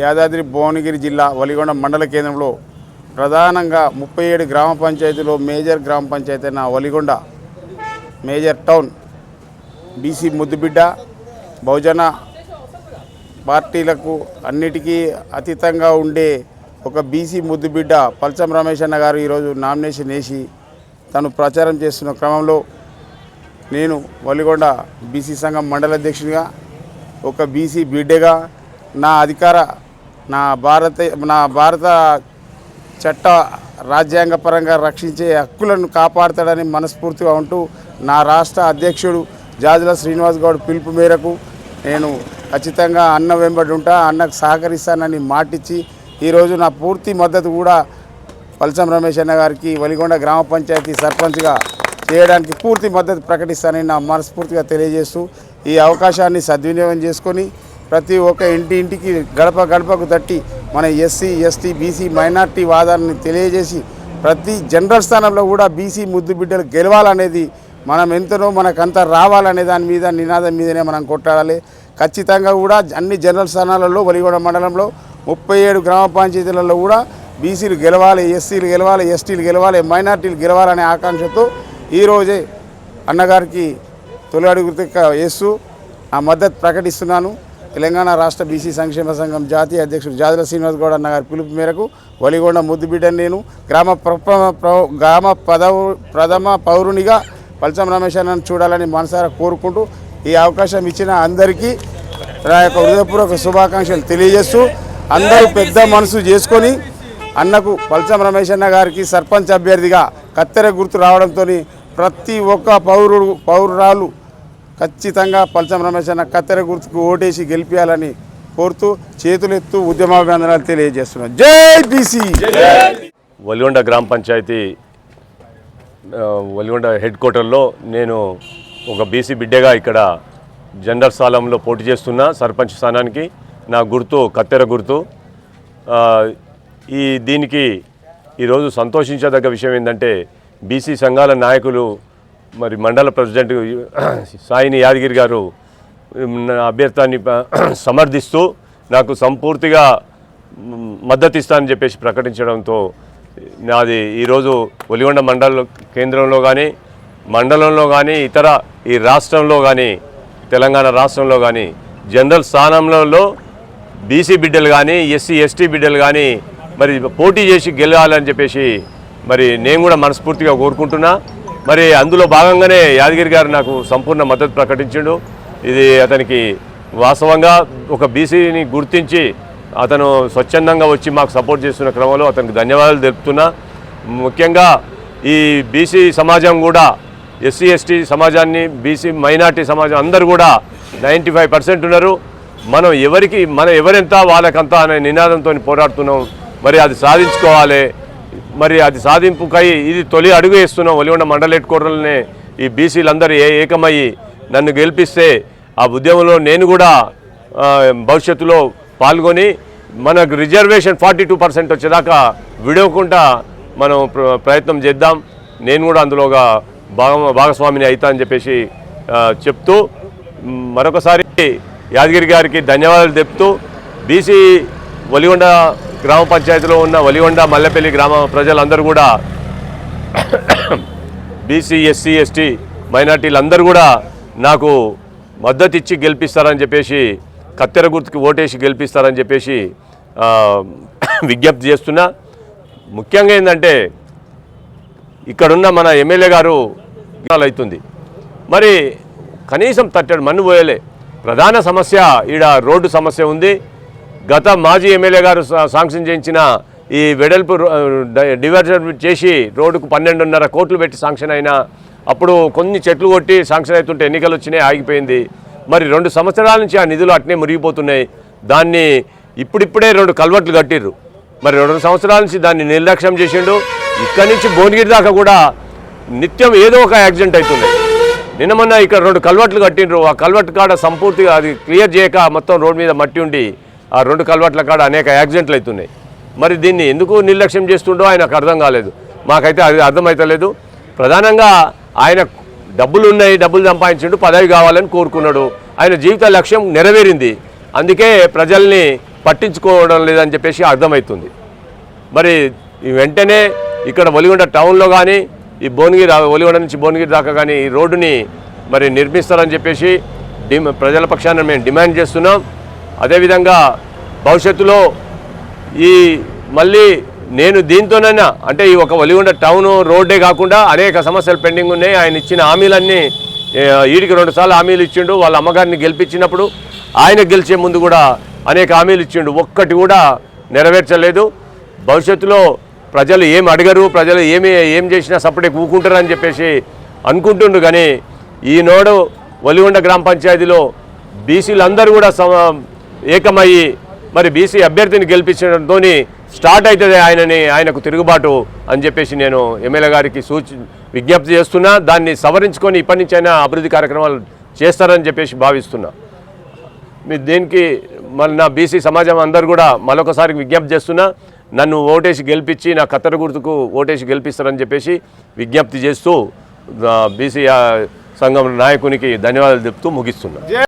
యాదాద్రి భువనగిరి జిల్లా వలిగొండ మండల కేంద్రంలో ప్రధానంగా ముప్పై ఏడు గ్రామ పంచాయతీలో మేజర్ గ్రామ పంచాయతీ అయిన వలిగొండ మేజర్ టౌన్ బీసీ ముద్దుబిడ్డ బహుజన పార్టీలకు అన్నిటికీ అతీతంగా ఉండే ఒక బీసీ ముద్దుబిడ్డ పల్చం రమేష్ అన్న గారు ఈరోజు నామినేషన్ వేసి తను ప్రచారం చేస్తున్న క్రమంలో నేను వలిగొండ బీసీ సంఘం మండల అధ్యక్షునిగా ఒక బీసీ బిడ్డగా నా అధికార నా భారత నా భారత చట్ట రాజ్యాంగపరంగా రక్షించే హక్కులను కాపాడతాడని మనస్ఫూర్తిగా ఉంటూ నా రాష్ట్ర అధ్యక్షుడు జాజుల శ్రీనివాస్ గౌడ్ పిలుపు మేరకు నేను ఖచ్చితంగా అన్న వెంబడి ఉంటా అన్నకు సహకరిస్తానని మాటిచ్చి ఈరోజు నా పూర్తి మద్దతు కూడా పల్సం రమేష్ అన్న గారికి వలిగొండ గ్రామ పంచాయతీ సర్పంచ్గా చేయడానికి పూర్తి మద్దతు ప్రకటిస్తానని నా మనస్ఫూర్తిగా తెలియజేస్తూ ఈ అవకాశాన్ని సద్వినియోగం చేసుకొని ప్రతి ఒక్క ఇంటి ఇంటికి గడప గడపకు తట్టి మన ఎస్సీ ఎస్టీ బీసీ మైనార్టీ వాదాన్ని తెలియజేసి ప్రతి జనరల్ స్థానంలో కూడా బీసీ ముద్దు బిడ్డలు గెలవాలనేది మనం ఎంతనో మనకంత రావాలనే దాని మీద నినాదం మీదనే మనం కొట్టాడాలి ఖచ్చితంగా కూడా అన్ని జనరల్ స్థానాలలో వలిగొండ మండలంలో ముప్పై ఏడు గ్రామ పంచాయతీలలో కూడా బీసీలు గెలవాలి ఎస్సీలు గెలవాలి ఎస్టీలు గెలవాలి మైనార్టీలు గెలవాలనే ఆకాంక్షతో ఈరోజే అన్నగారికి తొలి అడుగు వేస్తూ ఆ మద్దతు ప్రకటిస్తున్నాను. తెలంగాణ రాష్ట్ర బీసీ సంక్షేమ సంఘం జాతీయ అధ్యక్షుడు జాదుల శ్రీనివాస్ గౌడ్ అన్న గారి పిలుపు మేరకు వలిగొండ ముద్దుబిడ్డ నేను గ్రామ ప్ర- గ్రామ పదవు ప్రథమ పౌరునిగా పల్సం రమేష్ అన్నను చూడాలని మనసారా కోరుకుంటూ ఈ అవకాశం ఇచ్చిన అందరికీ నా యొక్క హృదయపూర్వక శుభాకాంక్షలు తెలియజేస్తూ అందరూ పెద్ద మనసు చేసుకొని అన్నకు పల్సం రమేష్ అన్న గారికి సర్పంచ్ అభ్యర్థిగా కత్తెర గుర్తు రావడంతో ప్రతి ఒక్క పౌరుడు పౌరురాలు ఖచ్చితంగా పల్చం రమేష్ అన్న కత్తెర గుర్తుకు ఓటేసి గెలిపించాలని కోరుతూ చేతులెత్తు ఉద్యమాభివందనాలు తెలియజేస్తున్నాను జై బీసీ! వలిగొండ గ్రామ పంచాయతీ వలిగొండ హెడ్ క్వార్టర్లో నేను ఒక బీసీ బిడ్డగా ఇక్కడ జనరల్ స్థానంలో పోటీ చేస్తున్నా సర్పంచ్ స్థానానికి నా గుర్తు కత్తెర గుర్తు. ఈ దీనికి ఈరోజు సంతోషించదగ్గ విషయం ఏంటంటే బీసీ సంఘాల నాయకులు మరి మండల ప్రెసిడెంట్ సాయిని యాదగిరి గారు నా అభ్యర్థాన్ని సమర్థిస్తూ నాకు సంపూర్తిగా మద్దతిస్తానని మద్దతు ఇస్తానని చెప్పేసి ప్రకటించడంతో నాది ఈరోజు ఒలిగొండ మండల కేంద్రంలో కానీ మండలంలో కానీ ఇతర ఈ రాష్ట్రంలో కానీ తెలంగాణ రాష్ట్రంలో కానీ జనరల్ స్థానంలో బీసీ బిడ్డలు కానీ ఎస్సీ ఎస్టీ బిడ్డలు కానీ మరి పోటీ చేసి గెలవాలని చెప్పేసి మరి నేను కూడా మనస్ఫూర్తిగా కోరుకుంటున్నా. మరి అందులో భాగంగానే యాదగిరి గారు నాకు సంపూర్ణ మద్దతు ప్రకటించిండు. ఇది అతనికి వాస్తవంగా ఒక బీసీని గుర్తించి అతను స్వచ్ఛందంగా వచ్చి మాకు సపోర్ట్ చేస్తున్న క్రమంలో అతనికి ధన్యవాదాలు తెలుపుతున్నా. ముఖ్యంగా ఈ బీసీ సమాజం కూడా ఎస్సీ ఎస్టీ సమాజాన్ని బీసీ మైనార్టీ సమాజం అందరూ కూడా నైంటీ ఫైవ్ పర్సెంట్ ఉన్నారు. మనం ఎవరికి మనం ఎవరెంత వాళ్ళకంతా అనే నినాదంతో పోరాడుతున్నాం. మరి అది సాధించుకోవాలి. మరి అది సాధింపుకై ఇది తొలి అడుగు వేస్తున్నాం ఒలిగొండ మండల హెడ్కోటర్లనే ఈ బీసీలందరూ ఏ ఏకమయ్యి నన్ను గెలిపిస్తే ఆ ఉద్యమంలో నేను కూడా భవిష్యత్తులో పాల్గొని మనకు రిజర్వేషన్ ఫార్టీ టూ పర్సెంట్ వచ్చేదాకా విడవకుండా మనం ప్ర- ప్రయత్నం చేద్దాం. నేను కూడా అందులోగా భాగ భాగస్వామిని అవుతా అని చెప్పేసి చెప్తూ మరొకసారి యాదగిరి గారికి ధన్యవాదాలు చెప్తూ బీసీ ఒలిగొండ గ్రామ పంచాయతీలో ఉన్న వలిగొండ మల్లెపల్లి గ్రామ ప్రజలందరూ కూడా బీసీ ఎస్సీ ఎస్టీ మైనార్టీలందరూ కూడా నాకు మద్దతు ఇచ్చి గెలిపిస్తారని చెప్పేసి కత్తెర గుర్తుకి ఓటేసి గెలిపిస్తారని చెప్పేసి విజ్ఞప్తి చేస్తున్నా. ముఖ్యంగా ఏంటంటే ఇక్కడున్న మన ఎమ్మెల్యే గారు అవుతుంది. మరి కనీసం తట్టడు మన్ను పోయలే. ప్రధాన సమస్య ఈడ రోడ్డు సమస్య ఉంది. గత మాజీ ఎమ్మెల్యే గారు శాంక్షన్ చేయించిన ఈ వెడల్పు డివర్జన్ డివైజర్ చేసి రోడ్డుకు పన్నెండున్నర కోట్లు పెట్టి శాంక్షన్ అయినా అప్పుడు కొన్ని చెట్లు కొట్టి శాంక్షన్ అవుతుంటే ఎన్నికలు వచ్చినాయి ఆగిపోయింది. మరి రెండు సంవత్సరాల నుంచి ఆ నిధులు అట్నే మురిగిపోతున్నాయి. దాన్ని ఇప్పుడిప్పుడే రెండు కల్వర్ట్లు కట్టిర్రు. మరి రెండు సంవత్సరాల నుంచి దాన్ని నిర్లక్ష్యం చేసిండు. ఇక్కడి నుంచి భువనగిరి దాకా కూడా నిత్యం ఏదో ఒక యాక్సిడెంట్ అవుతుంది నిన్న మొన్న ఇక్కడ రెండు కల్వర్ట్లు కట్టిండ్రు. ఆ కల్వర్ట్ కాడ సంపూర్తిగా అది క్లియర్ చేయక మొత్తం రోడ్డు మీద మట్టి ఉండి ఆ రెండు కల్వర్ట్ల కాడ అనేక యాక్సిడెంట్లు అవుతున్నాయి. మరి దీన్ని ఎందుకు నిర్లక్ష్యం చేస్తుండో ఆయనకు అర్థం కాలేదు. మాకైతే అది అర్థమవుతలేదు ప్రధానంగా ఆయన డబ్బులు ఉన్నాయి డబ్బులు సంపాదించిండు పదవి కావాలని కోరుకున్నాడు. ఆయన జీవిత లక్ష్యం నెరవేరింది. అందుకే ప్రజల్ని పట్టించుకోవడం లేదని చెప్పేసి అర్థమవుతుంది మరి ఈ వెంటనే ఇక్కడ ఒలిగొండ టౌన్లో కానీ ఈ భువనగిరి ఒలిగొండ నుంచి భువనగిరి దాకా కానీ ఈ రోడ్డుని మరి నిర్మిస్తారని చెప్పేసి ప్రజల పక్షాన మేము డిమాండ్ చేస్తున్నాం. అదేవిధంగా భవిష్యత్తులో ఈ మళ్ళీ నేను దీంతోనైనా అంటే ఈ ఒక వలిగొండ టౌన్ రోడ్డే కాకుండా అనేక సమస్యలు పెండింగ్ ఉన్నాయి. ఆయన ఇచ్చిన హామీలన్నీ ఈడికి రెండుసార్లు హామీలు ఇచ్చిండు. వాళ్ళ అమ్మగారిని గెలిపించినప్పుడు ఆయన గెలిచే ముందు కూడా అనేక హామీలు ఇచ్చిండు. ఒక్కటి కూడా నెరవేర్చలేదు. భవిష్యత్తులో ప్రజలు ఏం అడగరు ప్రజలు ఏమి ఏం చేసినా సపరేట్ ఊకుంటారు అని చెప్పేసి అనుకుంటుండు. కానీ ఈనాడు వలిగొండ గ్రామ పంచాయతీలో బీసీలు అందరూ కూడా ఏకమయ్యి మరి బీసీ అభ్యర్థిని గెలిపించడంతో స్టార్ట్ అవుతుంది ఆయనని ఆయనకు తిరుగుబాటు అని చెప్పేసి నేను ఎమ్మెల్యే గారికి సూచి విజ్ఞప్తి చేస్తున్నా. దాన్ని సవరించుకొని ఇప్పటి నుంచి అయినా అభివృద్ధి కార్యక్రమాలు చేస్తారని చెప్పేసి భావిస్తున్నా. మీ దీనికి మన నా బీసీ సమాజం అందరు కూడా మరొకసారి విజ్ఞప్తి చేస్తున్నా. నన్ను ఓటేసి గెలిపించి నా కత్తెర గుర్తుకు ఓటేసి గెలిపిస్తారని చెప్పేసి విజ్ఞప్తి చేస్తూ బీసీ సంఘం నాయకునికి ధన్యవాదాలు చెప్తూ ముగిస్తున్నా.